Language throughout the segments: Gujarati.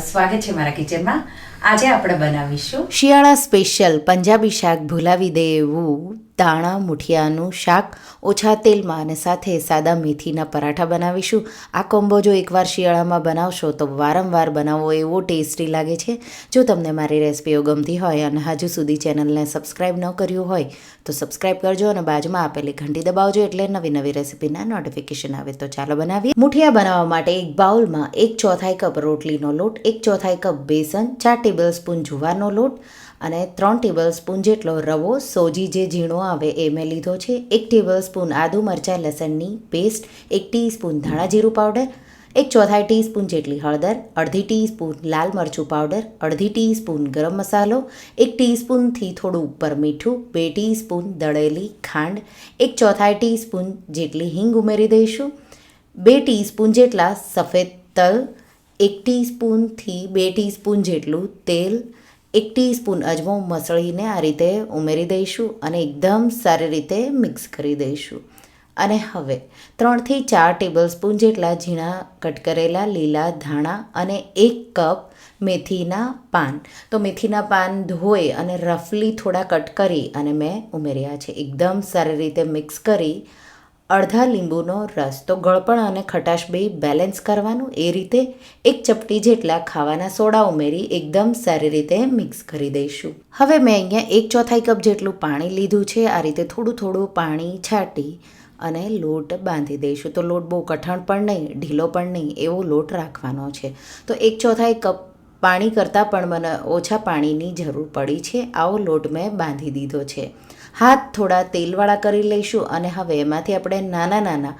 સ્વાગત છે મારા કિચનમાં. આજે આપણે બનાવીશું શિયાળા સ્પેશિયલ પંજાબી શાક ભૂલાવી દે એવું દાણા મુઠિયાનું શાક ઓછા તેલમાં અને સાથે સાદા મેથીના પરાઠા બનાવીશું. આ કોમ્બો જો એકવાર શિયાળામાં બનાવશો તો વારંવાર બનાવવો એવો ટેસ્ટી લાગે છે. જો તમને મારી રેસિપીઓ ગમતી હોય અને હજુ સુધી ચેનલને સબસ્ક્રાઈબ ન કર્યું હોય, તો સબસ્ક્રાઈબ કરજો અને બાજુમાં આપેલી ઘંટી દબાવજો એટલે નવી નવી રેસિપીના નોટિફિકેશન આવે. તો ચાલો બનાવીએ. મુઠિયા બનાવવા માટે એક બાઉલમાં એક ચોથાઈ કપ રોટલીનો લોટ, એક ચોથાઈ કપ બેસન, ચાર ટેબલ સ્પૂન જુવારનો લોટ અને ત્રણ ટેબલ સ્પૂન જેટલો રવો સોજી જે ઝીણો આવે એ મેં લીધો છે. એક ટેબલ સ્પૂન આદુ મરચાં લસણની પેસ્ટ, એક ટીસ્પૂન ધાણા જીરું પાવડર, એક ચોથાઈ ટીસ્પૂન જેટલી હળદર, અડધી ટીસ્પૂન લાલ મરચું પાવડર, અડધી ટીસ્પૂન ગરમ મસાલો, એક ટીસ્પૂનથી થોડું ઉપર મીઠું, બે ટીસ્પૂન દળેલી ખાંડ, એક ચોથાઈ ટીસ્પૂન જેટલી હિંગ ઉમેરી દઈશું, બે ટીસ્પૂન જેટલા સફેદ તલ, એક ટીસ્પૂનથી બે ટીસ્પૂન જેટલું તેલ એક ટીસ્પૂન અજમો મસળીને આ રીતે ઉમેરી દઈશું અને એકદમ સારી રીતે મિક્સ કરી દઈશું. અને હવે ત્રણથી ચાર ટેબલ સ્પૂન જેટલા ઝીણા કટ કરેલા લીલા ધાણા અને એક કપ મેથીના પાન. તો મેથીના પાન ધોઈ અને રફલી થોડા કટ કરી અને મેં ઉમેર્યા છે. એકદમ સારી રીતે મિક્સ કરી અડધા લીંબુનો રસ. તો ગળપણ અને ખટાશ બે બેલેન્સ કરવાનું. એ રીતે એક ચપટી જેટલા ખાવાના સોડા ઉમેરી એકદમ સારી રીતે મિક્સ કરી દઈશું. હવે મેં અહીંયા એક ચોથાઈ કપ જેટલું પાણી લીધું છે. આ રીતે થોડું થોડું પાણી છાંટી અને લોટ બાંધી દઈશું. તો લોટ બહુ કઠણ પણ નહીં, ઢીલો પણ નહીં, એવો લોટ રાખવાનો છે. તો એક ચોથાઈ કપ પાણી કરતાં પણ મને ઓછા પાણીની જરૂર પડી છે. આવો લોટ મેં બાંધી દીધો છે. હાથ થોડા તેલવાળા કરી લઈશું અને હવે એમાંથી આપણે નાના નાના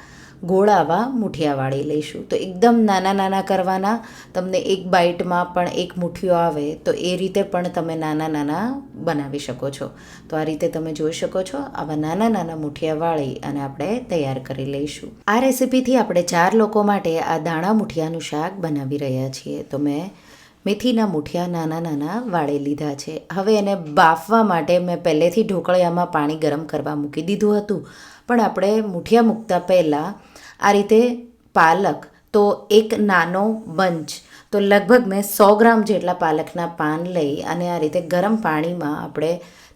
ગોળાવા મુઠિયા વાળી લઈશું. તો એકદમ નાના નાના કરવાના, તમને એક બાઇટમાં પણ એક મુઠ્ઠીઓ આવે તો એ રીતે પણ તમે નાના નાના બનાવી શકો છો. તો આ રીતે તમે જોઈ શકો છો, આવા નાના નાના મુઠિયા વાળી અને આપણે તૈયાર કરી લઈશું. આ રેસીપીથી આપણે ચાર લોકો માટે આ દાણા મુઠિયાનું શાક બનાવી રહ્યા છીએ. તો મેં મેથીના મુઠિયા નાના નાના વાળી લીધા છે. હવે એને બાફવા માટે મેં પહેલેથી ઢોકળિયામાં પાણી ગરમ કરવા મૂકી દીધું હતું. પણ આપણે મુઠિયા મૂકતા પહેલાં આ રીતે પાલક, તો એક નાનો બંચ, તો લગભગ મેં સો ગ્રામ જેટલા પાલકના પાન લઈ અને આ રીતે ગરમ પાણીમાં આપણે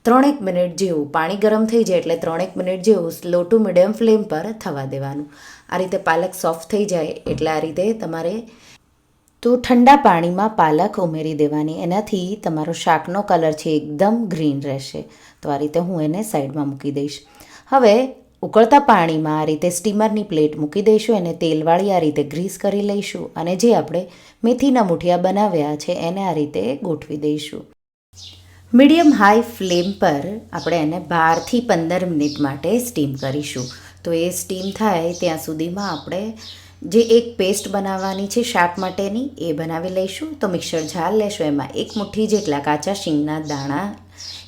ત્રણેક મિનિટ જેવું, પાણી ગરમ થઈ જાય એટલે ત્રણેક મિનિટ જેવું સ્લો ટુ મીડિયમ ફ્લેમ પર થવા દેવાનું. આ રીતે પાલક સોફ્ટ થઈ જાય એટલે આ રીતે તમારે તો ઠંડા પાણીમાં પાલક ઉમેરી દેવાની. એનાથી તમારો શાકનો કલર છે એકદમ ગ્રીન રહેશે. તો આ રીતે હું એને સાઈડમાં મૂકી દઈશ. હવે ઉકળતા પાણીમાં આ રીતે સ્ટીમરની પ્લેટ મૂકી દઈશું. એને તેલવાળી આ રીતે ગ્રીસ કરી લઈશું અને જે આપણે મેથીના મૂઠિયા બનાવ્યા છે એને આ રીતે ગોઠવી દઈશું. મીડિયમ હાઈ ફ્લેમ પર આપણે એને બારથી પંદર મિનિટ માટે સ્ટીમ કરીશું. તો એ સ્ટીમ થાય ત્યાં સુધીમાં આપણે જે એક પેસ્ટ બનાવવાની છે શાક માટેની, એ બનાવી લઈશું. તો મિક્સર જાર લેશું. એમાં એક મુઠ્ઠી જેટલા કાચા શીંગના દાણા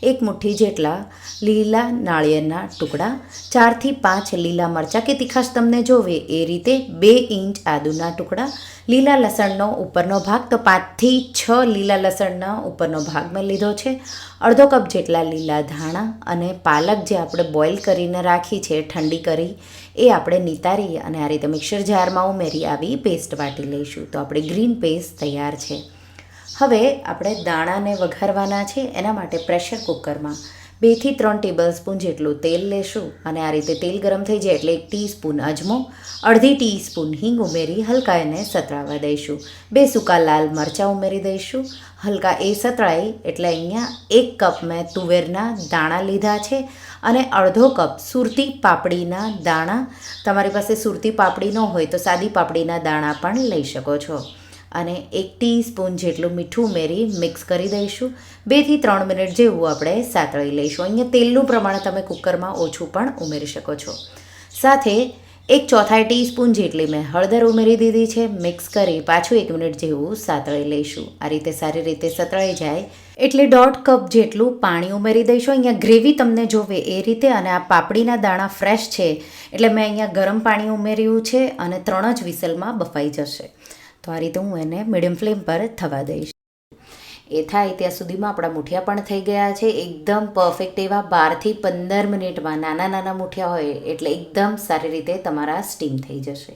એક મુઠ્ઠી જેટલા લીલા નાળિયેરના ટુકડા, ચારથી પાંચ લીલા મરચાં કે તીખાશ તમને જોવે, એ રીતે બે ઇંચ આદુના ટુકડા, લીલા લસણનો ઉપરનો ભાગ તો પાંચથી છ લીલા લસણના ઉપરનો ભાગ મેં લીધો છે. અડધો કપ જેટલા લીલા ધાણા અને પાલક જે આપણે બોઇલ કરીને રાખી છે, ઠંડી કરી, એ આપણે નિતારી અને આ રીતે મિક્સર જારમાં ઉમેરી આવી પેસ્ટ વાટી લઈશું. તો આપણે ગ્રીન પેસ્ટ તૈયાર છે. હવે આપણે દાણાને વઘારવાના છે, એના માટે પ્રેશર કુકરમાં બેથી ત્રણ ટેબલ સ્પૂન જેટલું તેલ લેશું અને આ રીતે તેલ ગરમ થઈ જાય એટલે એક ટીસ્પૂન અજમો, અડધી ટીસ્પૂન હિંગ ઉમેરી હલકા એને સતળાવા દઈશું. બે સૂકા લાલ મરચાં ઉમેરી દઈશું. હલકા એ સતળાય એટલે અહીંયા એક કપ મેં તુવેરના દાણા લીધા છે અને અડધો કપ સુરતી પાપડીના દાણા. તમારી પાસે સુરતી પાપડી ન હોય તો સાદી પાપડીના દાણા પણ લઈ શકો છો. અને એક ટીસ્પૂન જેટલું મીઠું ઉમેરી મિક્સ કરી દઈશું. બેથી ત્રણ મિનિટ જેવું આપણે સાતળી લઈશું. અહીંયા તેલનું પ્રમાણ તમે કુકરમાં ઓછું પણ ઉમેરી શકો છો. સાથે એક ચોથાઈ ટીસ્પૂન જેટલી મેં હળદર ઉમેરી દીધી છે. મિક્સ કરી પાછું એક મિનિટ જેવું સાતળી લઈશું. આ રીતે સારી રીતે સતળાઈ જાય. એટલે દોઢ કપ જેટલું પાણી ઉમેરી દઈશું. અહીંયા ગ્રેવી તમને જોવે એ રીતે અને આ પાપડીના દાણા ફ્રેશ છે. એટલે મેં અહીંયા ગરમ પાણી ઉમેર્યું છે અને ત્રણ જ વિસલમાં બફાઈ જશે. તો આ રીતે હું એને મીડિયમ ફ્લેમ પર થવા દઈશ. એ થાય ત્યાં સુધીમાં આપણા મુઠિયા પણ થઈ ગયા છે. એકદમ પરફેક્ટ એવા બારથી પંદર મિનિટમાં નાના નાના મુઠિયા હોય એટલે એકદમ સારી રીતે તમારા સ્ટીમ થઈ જશે.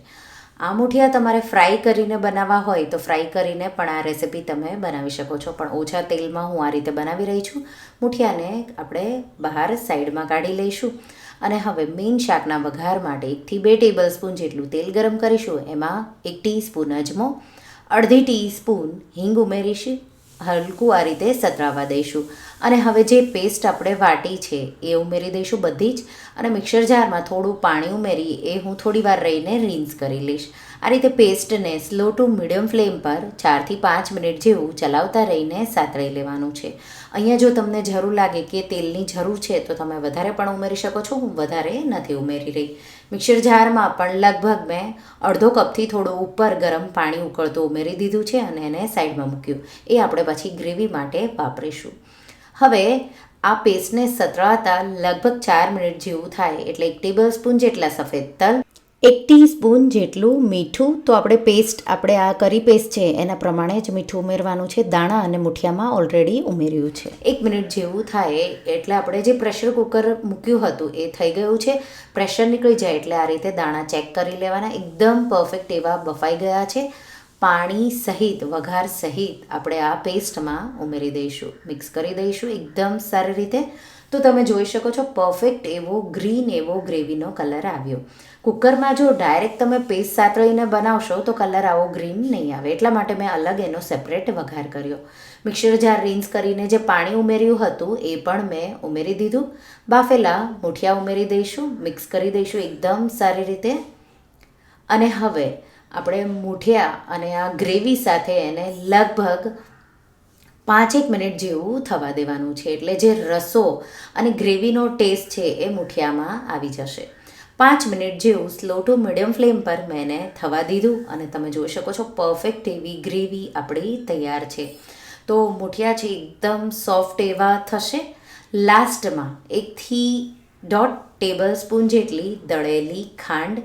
આ મુઠિયા તમારે ફ્રાય કરીને બનાવવા હોય તો ફ્રાય કરીને પણ આ રેસિપી તમે બનાવી શકો છો. પણ ઓછા તેલમાં હું આ રીતે બનાવી રહી છું. મુઠિયાને આપણે બહાર સાઈડમાં કાઢી લઈશું. અને હવે મેઇન શાકના વઘાર માટે એકથી બે ટેબલ સ્પૂન જેટલું તેલ ગરમ કરીશું. એમાં એક ટીસ્પૂન અજમો, અડધી ટીસ્પૂન હિંગ ઉમેરીશું. હલકું આ રીતે સતરાવા દઈશું. અને હવે જે પેસ્ટ આપણે વાટી છે એ ઉમેરી દઈશું બધી જ. અને મિક્સર જારમાં થોડું પાણી ઉમેરી એ હું થોડી વાર રહીને રિન્સ કરી લઈશ. આ રીતે પેસ્ટને સ્લો ટુ મીડિયમ ફ્લેમ પર ચારથી પાંચ મિનિટ જેવું ચલાવતા રહીને સાતળી લેવાનું છે. અહીંયા જો તમને જરૂર લાગે કે તેલની જરૂર છે, તો તમે વધારે પણ ઉમેરી શકો છો. હું વધારે નથી ઉમેરી રહી. મિક્સર જારમાં પણ લગભગ મેં અડધો કપથી થોડું ઉપર ગરમ પાણી ઉકળતું ઉમેરી દીધું છે અને એને સાઈડમાં મૂક્યું. એ આપણે પછી ગ્રેવી માટે વાપરીશું. હવે આ પેસ્ટને સતરાતા લગભગ ચાર મિનિટ જેવું થાય, એટલે એક ટેબલ સ્પૂન જેટલા સફેદ તલ એક ટીસ્પૂન જેટલું મીઠું, તો આપણે પેસ્ટ આપણે આ કરી પેસ્ટ છે, એના પ્રમાણે જ મીઠું ઉમેરવાનું છે. દાણા અને મુઠિયામાં ઓલરેડી ઉમેર્યું છે. એક મિનિટ જેવું થાય, એટલે આપણે જે પ્રેશર કુકર મૂક્યું હતું, એ થઈ ગયું છે. પ્રેશર નીકળી જાય, એટલે આ રીતે દાણા ચેક કરી લેવાના. એકદમ પરફેક્ટ એવા બફાઈ ગયા છે. પાણી સહિત, વઘાર સહિત આપણે આ પેસ્ટમાં ઉમેરી દઈશું મિક્સ કરી દઈશું. એકદમ સારી રીતે તો તમે જોઈ શકો છો પરફેક્ટ એવો ગ્રીન એવો ગ્રેવીનો કલર આવ્યો. કુકરમાં જો ડાયરેક્ટ તમે પેસ્ટ સાતળીને બનાવશો તો કલર આવો ગ્રીન નહીં આવે. એટલા માટે મેં અલગ એનો સેપરેટ વઘાર કર્યો. મિક્સર જાર રિન્સ કરીને જે પાણી ઉમેર્યું હતું એ પણ મેં ઉમેરી દીધું. બાફેલા મૂઠિયા ઉમેરી દઈશું મિક્સ કરી દઈશું એકદમ સારી રીતે. અને હવે આપણે મૂઠિયા અને આ ગ્રેવી સાથે એને લગભગ પાંચેક મિનિટ જેવું થવા દેવાનું છે એટલે જે રસો અને ગ્રેવીનો ટેસ્ટ છે એ મુઠિયામાં આવી જશે. પાંચ મિનિટ જેવું સ્લો ટુ મીડિયમ ફ્લેમ પર મેં એને થવા દીધું અને તમે જોઈ શકો છો પરફેક્ટ એવી ગ્રેવી આપણી તૈયાર છે. તો મુઠિયા છે એકદમ સોફ્ટ એવા થશે. લાસ્ટમાં એકથી દોઢ ટેબલ સ્પૂન જેટલી દળેલી ખાંડ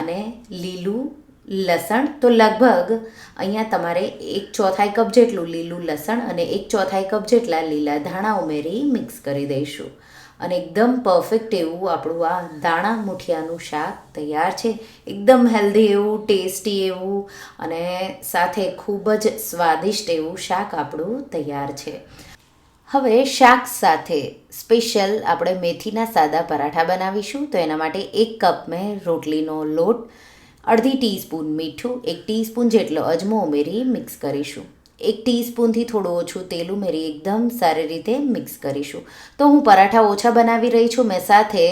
અને લીલું લસણ. તો લગભગ અહીંયા તમારે એક ચોથાઈ કપ જેટલું લીલું લસણ અને એક ચોથાઈ કપ જેટલા લીલા ધાણા ઉમેરી મિક્સ કરી દઈશું. અને એકદમ પરફેક્ટ એવું આપણું આ દાણા મુઠિયાનું શાક તૈયાર છે. એકદમ હેલ્ધી એવું ટેસ્ટી એવું અને સાથે ખૂબ જ સ્વાદિષ્ટ એવું શાક આપણું તૈયાર છે. હવે શાક સાથે સ્પેશિયલ આપણે મેથીના સાદા પરાઠા બનાવીશું. તો એના માટે એક કપ મેં રોટલીનો લોટ અડધી ટીસ્પૂન મીઠું, એક ટીસ્પૂન જેટલો અજમો ઉમેરી મિક્સ કરીશું. એક ટીસ્પૂનથી થોડું ઓછું તેલ ઉમેરી એકદમ સારી રીતે મિક્સ કરીશું. તો હું પરાઠા ઓછા બનાવી રહી છું. મેં સાથે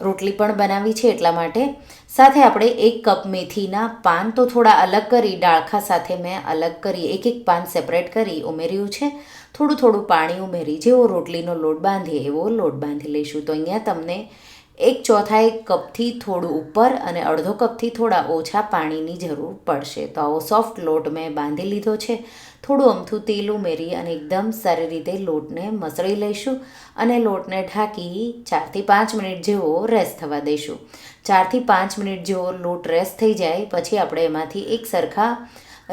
રોટલી પણ બનાવી છે એટલા માટે. સાથે આપણે એક કપ મેથીના પાન તો થોડા અલગ કરી, ડાળખા સાથે મેં અલગ કરી, એક એક પાન સેપરેટ કરી ઉમેર્યું છે. થોડું થોડું પાણી ઉમેરી, જેવો રોટલીનો લોટ બાંધીએ એવો લોટ બાંધી લઈશું. તો અહીંયા તમને એક ચોથાઈ કપથી થોડું ઉપર અને અડધો કપથી થોડા ઓછા પાણીની જરૂર પડશે. તો આવો સોફ્ટ લોટ મેં બાંધી લીધો છે. થોડું અમથું તેલ ઉમેરી અને એકદમ સારી રીતે લોટને મસળી લઈશું અને લોટને ઢાંકી ચારથી પાંચ મિનિટ જેવો રેસ્ટ થવા દઈશું. ચારથી પાંચ મિનિટ જેવો લોટ રેસ્ટ થઈ જાય, પછી આપણે એમાંથી એક સરખા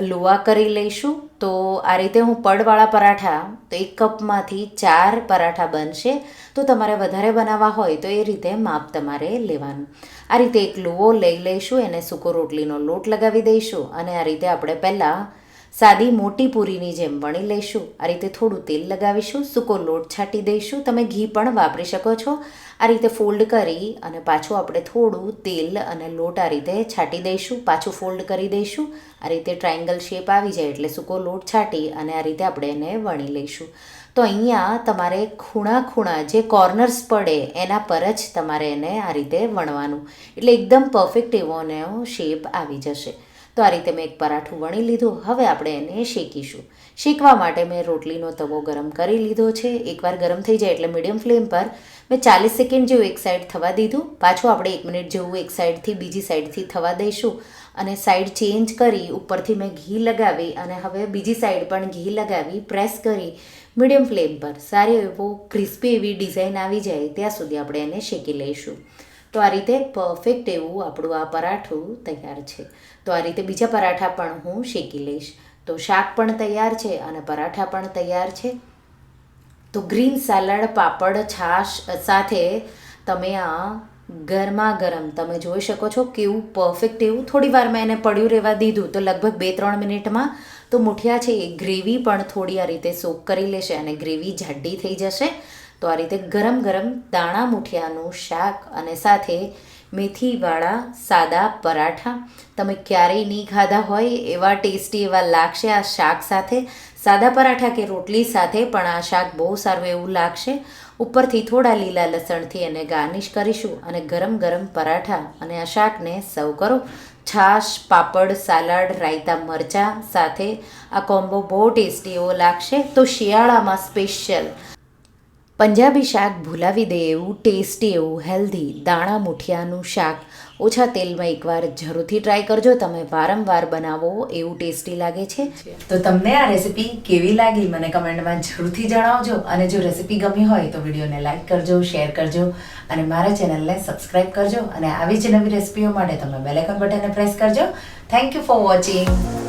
લુવા કરી લઈશું. તો આ રીતે હું પડવાળા પરાઠા, તો એક કપમાંથી ચાર પરાઠા બનશે. તો તમારે વધારે બનાવવા હોય તો એ રીતે માપ તમારે લેવાનું. આ રીતે એક લુવો લઈ લઈશું, એને સૂકો રોટલીનો લોટ લગાવી દઈશું અને આ રીતે આપણે પહેલાં સાદી મોટી પૂરીની જેમ વણી લઈશું. આ રીતે થોડું તેલ લગાવીશું, સૂકો લોટ છાંટી દઈશું. તમે ઘી પણ વાપરી શકો છો. આ રીતે ફોલ્ડ કરી અને પાછું આપણે થોડું તેલ અને લોટ આ રીતે છાંટી દઈશું. પાછું ફોલ્ડ કરી દઈશું. આ રીતે ટ્રાયંગલ શેપ આવી જાય એટલે સૂકો લોટ છાંટી અને આ રીતે આપણે એને વણી લઈશું. તો અહીંયા તમારે ખૂણા ખૂણા જે કોર્નર્સ પડે એના પર જ તમારે એને આ રીતે વણવાનું. એટલે એકદમ પરફેક્ટ એવો શેપ આવી જશે. તો આ રીતે મેં એક પરાઠું વણી લીધું. હવે આપણે એને શેકીશું. શેકવા માટે મેં રોટલીનો તવો ગરમ કરી લીધો છે. એકવાર ગરમ થઈ જાય એટલે મીડિયમ ફ્લેમ પર મેં ચાલીસ સેકન્ડ જેવું એક સાઈડ થવા દીધું. પાછું આપણે એક મિનિટ જેવું એક સાઈડથી બીજી સાઈડથી થવા દઈશું અને સાઈડ ચેન્જ કરી ઉપરથી મેં ઘી લગાવી અને હવે બીજી સાઈડ પણ ઘી લગાવી પ્રેસ કરી મીડિયમ ફ્લેમ પર. સારી એવો ક્રિસ્પી એવી ડિઝાઇન આવી જાય ત્યાં સુધી આપણે એને શેકી લઈશું. તો આ રીતે પરફેક્ટ એવું આપણું આ પરાઠું તૈયાર છે. તો આ રીતે બીજા પરાઠા પણ હું શેકી લઈશ. તો શાક પણ તૈયાર છે અને પરાઠા પણ તૈયાર છે. તો ગ્રીન સેલડ, પાપડ, છાશ સાથે તમે આ ગરમા ગરમ તમે જોઈ શકો છો કેવું પરફેક્ટ એવું. થોડી વાર મેં એને પડ્યું રહેવા દીધું તો લગભગ બે ત્રણ મિનિટમાં તો મુઠિયા છે એ ગ્રેવી પણ થોડી આ રીતે સોક કરી લેશે અને ગ્રેવી જાડી થઈ જશે. તો આ રીતે ગરમ ગરમ દાણા મુઠિયાનું શાક અને સાથે મેથીવાળા સાદા પરાઠા. તમે ક્યારેય નહીં ખાધા હોય એવા ટેસ્ટી એવા લાગશે આ શાક સાથે. સાદા પરાઠા કે રોટલી સાથે પણ આ શાક બહુ સારું એવું લાગશે. ઉપરથી થોડા લીલા લસણથી એને ગાર્નિશ કરીશું અને ગરમ ગરમ પરાઠા અને આ શાકને સર્વ કરો. છાશ, પાપડ, સાલાડ, રાયતા, મરચાં સાથે આ કોમ્બો બહુ ટેસ્ટી એવો લાગશે. તો શિયાળામાં સ્પેશિયલ પંજાબી શાક ભૂલાવી દે એવું, ટેસ્ટી એવું, હેલ્ધી, દાણા મુઠિયાનું શાક ઓછા તેલમાં એકવાર જરૂરથી ટ્રાય કરજો. તમે વારંવાર બનાવો એવું ટેસ્ટી લાગે છે. તો તમને આ રેસીપી કેવી લાગી મને કમેન્ટમાં જરૂરથી જણાવજો. અને જો રેસીપી ગમી હોય તો વિડીયોને લાઈક કરજો શેર કરજો અને મારા ચેનલને સબસ્ક્રાઈબ કરજો. અને આવી જ નવી રેસીપીઓ માટે તમે બેલેકન બટનને પ્રેસ કરજો. Thank you for watching